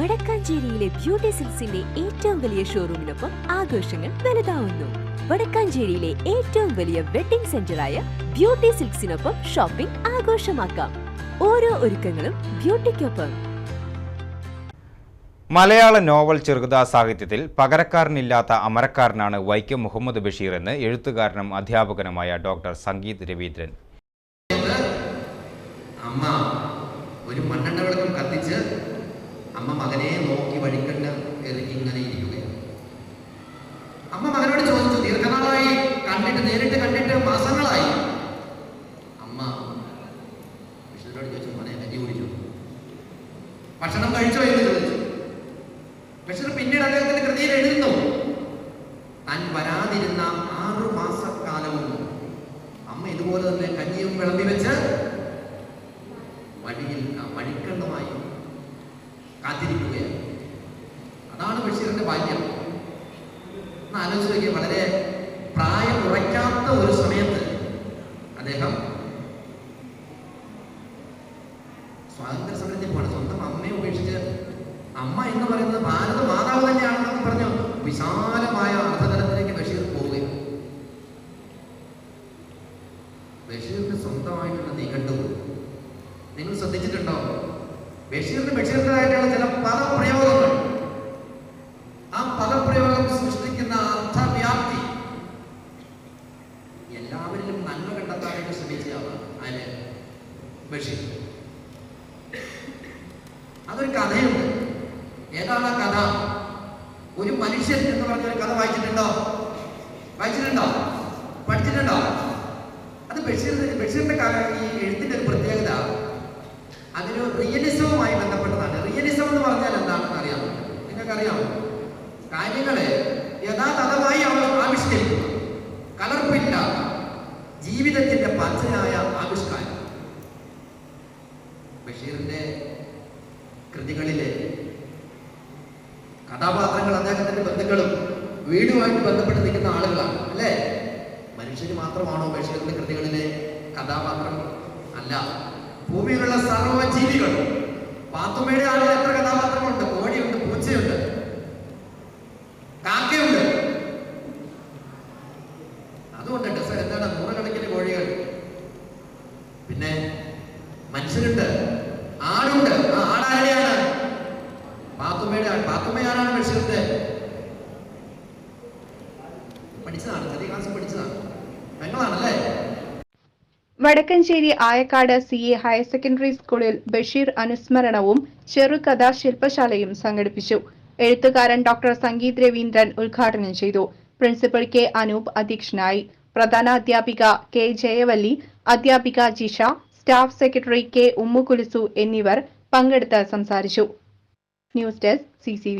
വടക്കാഞ്ചേരിയിലെ beauty സിൽസിന്റെ ഏറ്റവും വലിയ ഷോറൂമിനൊപ്പം ആഘോഷങ്ങൾ വലുതാവുന്നു. വടക്കാഞ്ചേരിയിലെ ഏറ്റവും വലിയ വെഡിംഗ് സെന്ററായ ബ്യൂട്ടി സിൽക്സിനൊപ്പം ഷോപ്പിംഗ് ആഘോഷമാക്കാം. ഓരോ ഒരുക്കങ്ങളും ബ്യൂട്ടിക്കൊപ്പം മലയാള നോവൽ ചെറുകഥാ സാഹിത്യത്തിൽ പകരക്കാരനില്ലാത്ത അമരക്കാരനാണ് വൈക്കം മുഹമ്മദ് ബഷീർ എന്ന് എഴുത്തുകാരനും അധ്യാപകനുമായ ഡോക്ടർ സംഗീത് രവീന്ദ്രൻ. അമ്മ ഒരു മണ്ണെണ്ണ വിളക്കം കത്തിച്ച് അമ്മ മകനെ നോക്കി വഴിക്കണ്ട ഇങ്ങനെ ഇരിക്കുകയാണ്. അമ്മ മകനോട് ചോദിച്ചു ദീർഘനാളായി കണ്ടിട്ട് നേരിട്ട് കണ്ടിട്ട് മാസങ്ങളായി. അമ്മ വിഷ്ണുനോട് ചോദിച്ചു മോനെ കഞ്ഞി കുടിച്ചു? ഭക്ഷണം കഴിച്ചോ? എന്ന് ചോദിച്ചു. ബഷീർ പിന്നീട് അദ്ദേഹത്തിന്റെ കൃതിയിൽ എഴുതുന്നു താൻ വരാതിരുന്ന ആറു മാസക്കാലമൊന്നും അമ്മ ഇതുപോലെ തന്നെ കഞ്ഞിയും വിളമ്പി വെച്ച് അതാണ് ബഷീറിന്റെ ബാല്യം. ഒന്ന് ആലോചിച്ച് നോക്കിയാൽ വളരെ പ്രായം കുറയ്ക്കാത്ത ഒരു സമയത്ത് അദ്ദേഹം സ്വാതന്ത്ര്യ സമരത്തിൽ പോകണം സ്വന്തം അമ്മയെ ഉപേക്ഷിച്ച് അമ്മ എന്ന് പറയുന്നത് ഭാരത മാതാവ് തന്നെയാണെന്നൊക്കെ പറഞ്ഞു വിശാലമായ അർത്ഥതലത്തിലേക്ക് ബഷീർ പോവുകയും ബഷീറിന് സ്വന്തമായിട്ടുള്ള നിഘണ്ടു നിങ്ങൾ ശ്രദ്ധിച്ചിട്ടുണ്ടോ? ബഷീറിന് ബഷീറിന്റെതായിട്ടുള്ള ചില പദപ്രയോഗങ്ങൾ ബഷീർ അതൊരു കഥയുണ്ട്. ഏതാണ് ആ കഥ? ഒരു മനുഷ്യൻ എന്ന് പറഞ്ഞൊരു കഥ വായിച്ചിട്ടുണ്ടോ? വായിച്ചിട്ടുണ്ടോ? പഠിച്ചിട്ടുണ്ടോ? അത് ബഷീർ ബഷീറിന്റെ ഈ എഴുത്തിന്റെ ഒരു പ്രത്യേകത അതിന് റിയലിസവുമായി ബന്ധപ്പെട്ടതാണ്. റിയലിസം എന്ന് പറഞ്ഞാൽ എന്താണെന്ന് അറിയാമോ? നിങ്ങൾക്കറിയാമോ? കാര്യങ്ങളെ യഥാതഥമായി അവർ ആവിഷ്കരിക്കുക കലർപ്പില്ലാത്ത ജീവിതത്തിന്റെ പച്ചയായ ആവിഷ്കാരം ബഷീറിന്റെ കൃതികളിലെ കഥാപാത്രങ്ങൾ അദ്ദേഹത്തിന്റെ ബന്ധുക്കളും വീടുമായിട്ട് ബന്ധപ്പെട്ട് നിൽക്കുന്ന ആളുകളാണ് അല്ലേ? മനുഷ്യന് മാത്രമാണോ ബഷീറിന്റെ കൃതികളിലെ കഥാപാത്രം? അല്ല. ഭൂമിയിലുള്ള സർവജീവികൾ പാത്തുമ്മയുടെ ആളുകൾ എത്ര കഥാപാത്രങ്ങളുണ്ട്? കോഴിയുണ്ട് പൂച്ചയുണ്ട് കാക്കയുണ്ട്. അതുകൊണ്ട് ഡെസ എന്താണ്? നൂറുകണക്കിന് കോഴികൾ. പിന്നെ മനുഷ്യരുണ്ട് ആടുണ്ട്. ആ ആടാരെയാണ് പാത്തുമ്മയുടെ പാത്തുമ്മയാരാണ് ബഷീറിന്റെ പഠിച്ചതാണ് ചെറിയ ക്ലാസ് പഠിച്ചതാണ്. പെങ്ങളാണല്ലേ? Vadakkanchery Ayakkad C A higher secondary സ്കൂളിൽ ബഷീർ അനുസ്മരണവും ചെറുകഥാ ശില്പശാലയും സംഘടിപ്പിച്ചു. എഴുത്തുകാരൻ ഡോക്ടർ സംഗീത് രവീന്ദ്രൻ ഉദ്ഘാടനം ചെയ്തു. പ്രിൻസിപ്പൽ കെ അനൂപ് അധ്യക്ഷനായി. പ്രധാന അധ്യാപിക കെ ജയവല്ലി അധ്യാപിക Jisha staff secretary K Ummukulusu എന്നിവർ പങ്കെടുത്ത് സംസാരിച്ചു. News desk C